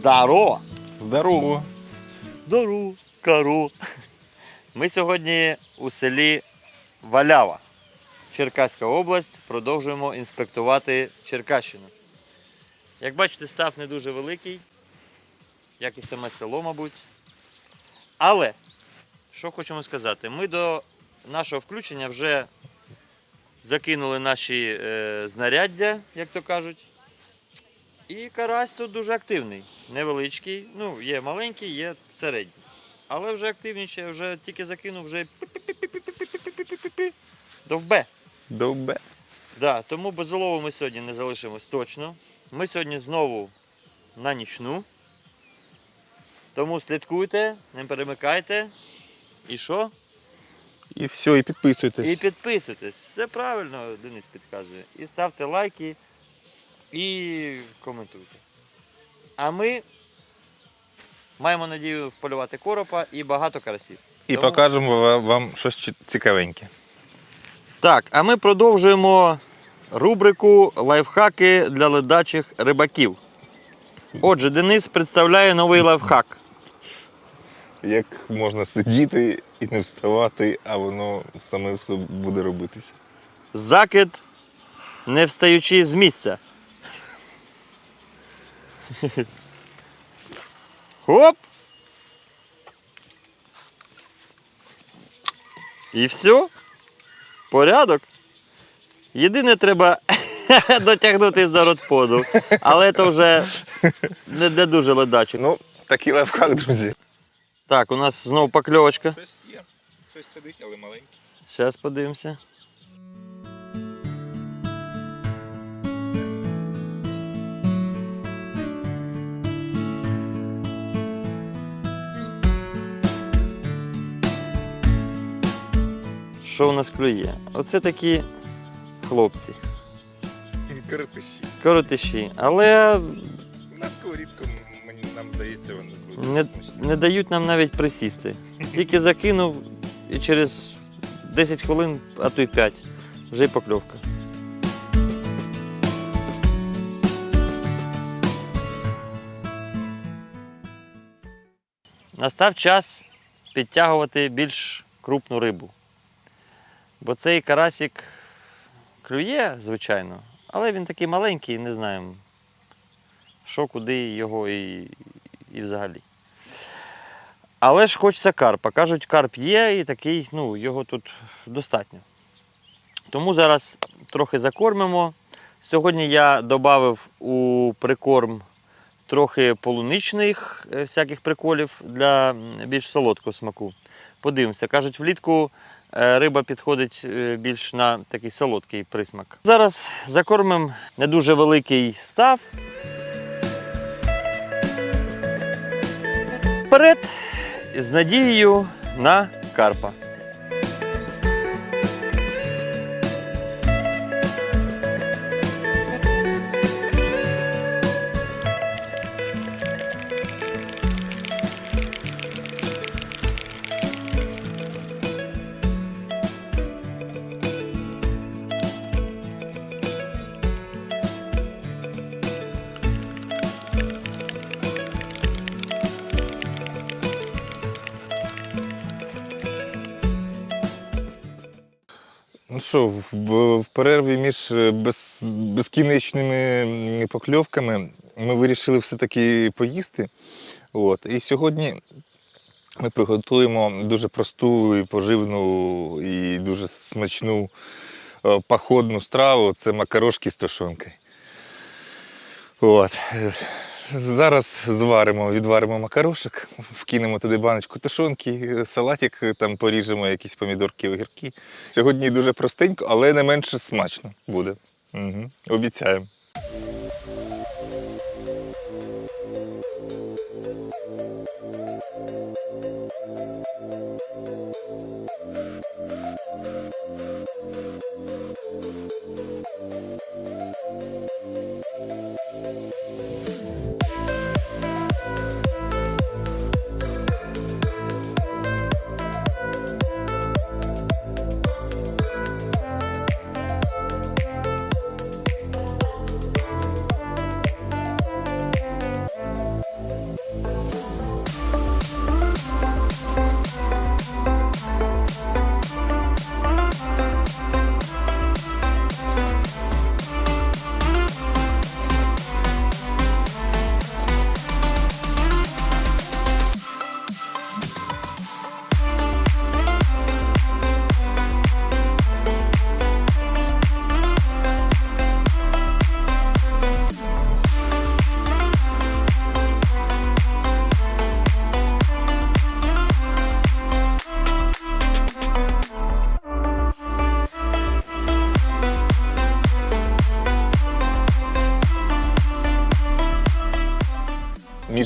Здорово! Здорово! Здорово, каро. Ми сьогодні у селі Валява, Черкаська область. Продовжуємо інспектувати Черкащину. Як бачите, став не дуже великий, як і саме село, мабуть. Але, що хочемо сказати, ми до нашого включення вже закинули наші е, знаряддя, як то кажуть. І карась тут дуже активний, невеличкий. Ну, є маленький, є середній. Але вже активніше, вже тільки закинув, вже довбе. Довбе. Да, Тому без ми сьогодні не залишимось точно. Ми сьогодні знову на нічну. Тому слідкуйте, не перемикайте. І що? І все, і підписуйтесь. І підписуйтесь. Все правильно Денис підказує. І ставте лайки і коментуйте. А ми маємо надію вполювати коропа і багато карасів. І Тому- покажемо вам щось цікавеньке. Так, а ми продовжуємо рубрику лайфхаки для ледачих рибаків. Отже, Денис представляє новий лайфхак. Як можна сидіти і не вставати, а воно саме все буде робитися. Закид, не встаючи з місця. Хоп! І все. Порядок. Єдине треба дотягнутися до родподу. Але це вже не, не дуже ледачик. Ну, такий лайфхак, друзі. Так, у нас знову покльовочка. Щось є. Щось сидить, але маленький. Зараз подивимося. Що у нас клює? Оце такі хлопці, Коротиші. коротиші, але На сковорідку, мені нам здається, вони не, не дають нам навіть присісти. Тільки закинув і через 10 хвилин, а то й 5, вже й покльовка. Настав час підтягувати більш крупну рибу. Бо цей карасик клює, звичайно, але він такий маленький, не знаємо, що, куди його і, і взагалі. Але ж хочеться карпа. Кажуть, карп є і такий, ну, його тут достатньо. Тому зараз трохи закормимо. Сьогодні я додав у прикорм трохи полуничних е, всяких приколів для більш солодкого смаку. Подивимося. Кажуть, влітку риба підходить е, більш на такий солодкий присмак. Зараз закормимо не дуже великий став. Вперед з надією на карпа. Ну що, в, в- перерві між е, без, безкінечними покльовками ми вирішили все-таки поїсти. От. І сьогодні ми приготуємо дуже просту і поживну і дуже смачну е, походну страву. Це макарошки з тушонкою. От. Зараз зваримо, відваримо макарошок, вкинемо туди баночку тушонки, салатик, там поріжемо якісь помідорки, огірки. Сьогодні дуже простенько, але не менше смачно буде. Угу. Обіцяємо.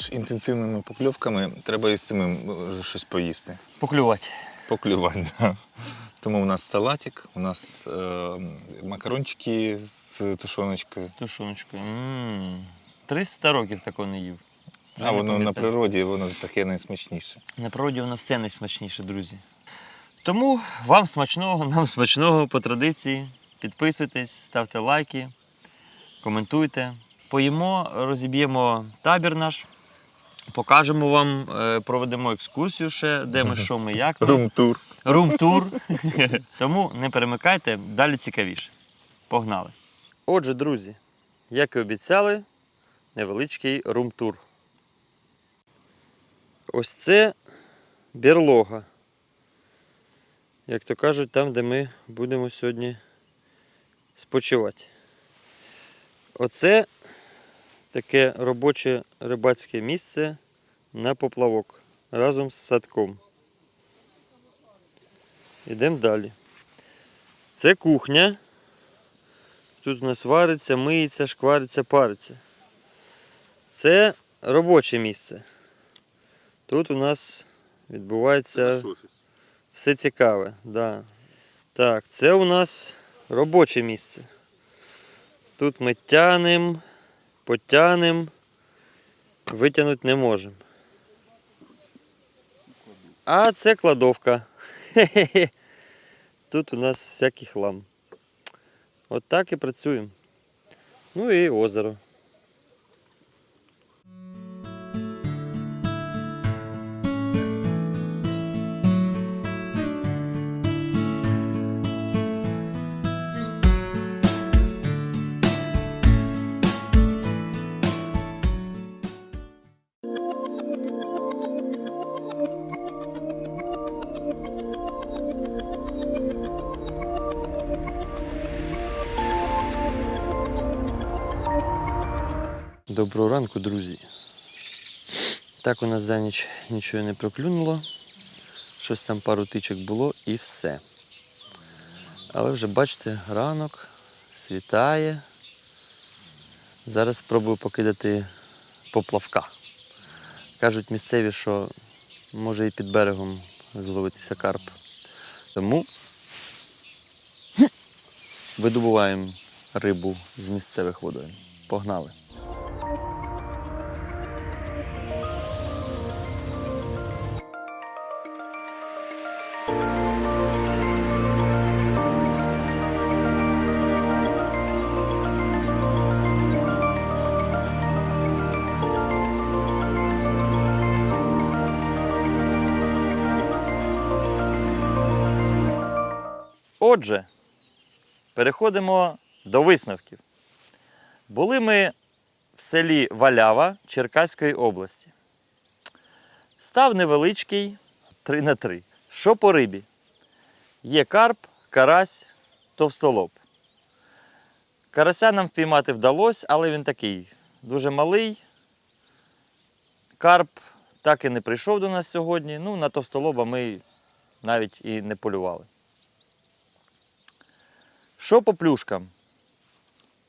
Між інтенсивними покльовками треба і з цими е, щось поїсти. Поклювати. Поклювань. Да. Тому у нас салатик, у нас е, макарончики з тушоночкою. Тушоночкою. М, 300 років такого не їв. Вже А не воно на пам'ятаю. природі, воно таке найсмачніше. На природі воно все найсмачніше, друзі. Тому вам смачного, нам смачного по традиції. Підписуйтесь, ставте лайки, коментуйте. Поїмо, розіб'ємо табір наш, покажемо вам, е, проведемо екскурсію ще, де ми, що ми, як ми. Рум-тур. Рум-тур. Тому не перемикайте, далі цікавіше. Погнали. Отже, друзі, як і обіцяли, невеличкий рум-тур. Ось це берлога. Як то кажуть, там, де ми будемо сьогодні спочивати. Оце таке робоче рибацьке місце на поплавок разом з садком. Йдемо далі. Це кухня. Тут у нас вариться, миється, шквариться, париться. Це робоче місце. Тут у нас відбувається все цікаве. Да. Так, це у нас робоче місце. Тут ми тянем, потянем, витягнути не можемо. А це кладовка. Тут у нас всякий хлам. От так і працюємо. Ну і озеро. Доброго ранку, друзі. Так у нас за ніч нічого не проклюнуло. Щось там пару тичок було і все. Але вже бачите, ранок світає. Зараз спробую покидати поплавка. Кажуть місцеві, що може і під берегом зловитися карп. Тому видобуваємо рибу з місцевих водойм. Погнали. Отже, переходимо до висновків. Були ми в селі Валява Черкаської області. Став невеличкий 3 на 3. Що по рибі? Є карп, карась, товстолоб. Карася нам впіймати вдалося, але він такий дуже малий. Карп так і не прийшов до нас сьогодні. Ну, на товстолоба ми навіть і не полювали. Що по плюшкам?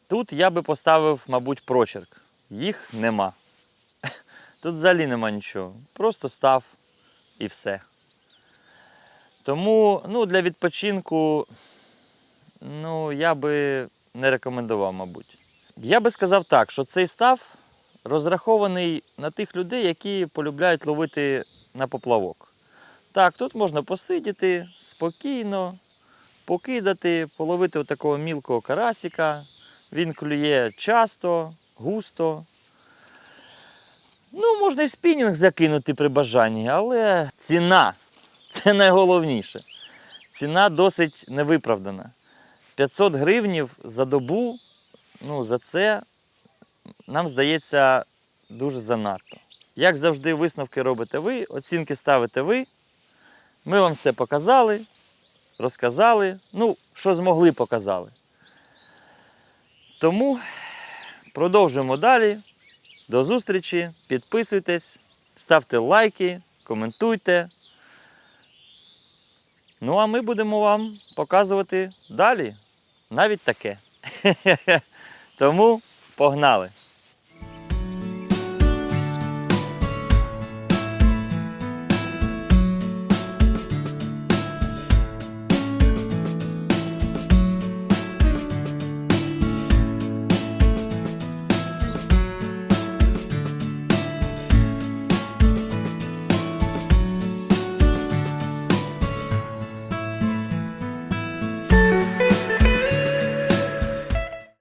Тут я би поставив, мабуть, прочерк. Їх нема. Тут взагалі нема нічого. Просто став і все. Тому ну, для відпочинку ну, я би не рекомендував, мабуть. Я би сказав так, що цей став розрахований на тих людей, які полюбляють ловити на поплавок. Так, тут можна посидіти спокійно, покидати, половити отакого мілкого карасика. Він клює часто, густо. Ну, можна і спінінг закинути при бажанні, але ціна це найголовніше. Ціна досить невиправдана. 500 гривнів за добу, ну, за це, нам здається, дуже занадто. Як завжди, висновки робите ви, оцінки ставите ви. Ми вам все показали, розказали, ну, що змогли, показали. Тому продовжуємо далі. До зустрічі, підписуйтесь, ставте лайки, коментуйте. Ну, а ми будемо вам показувати далі навіть таке. Тому погнали!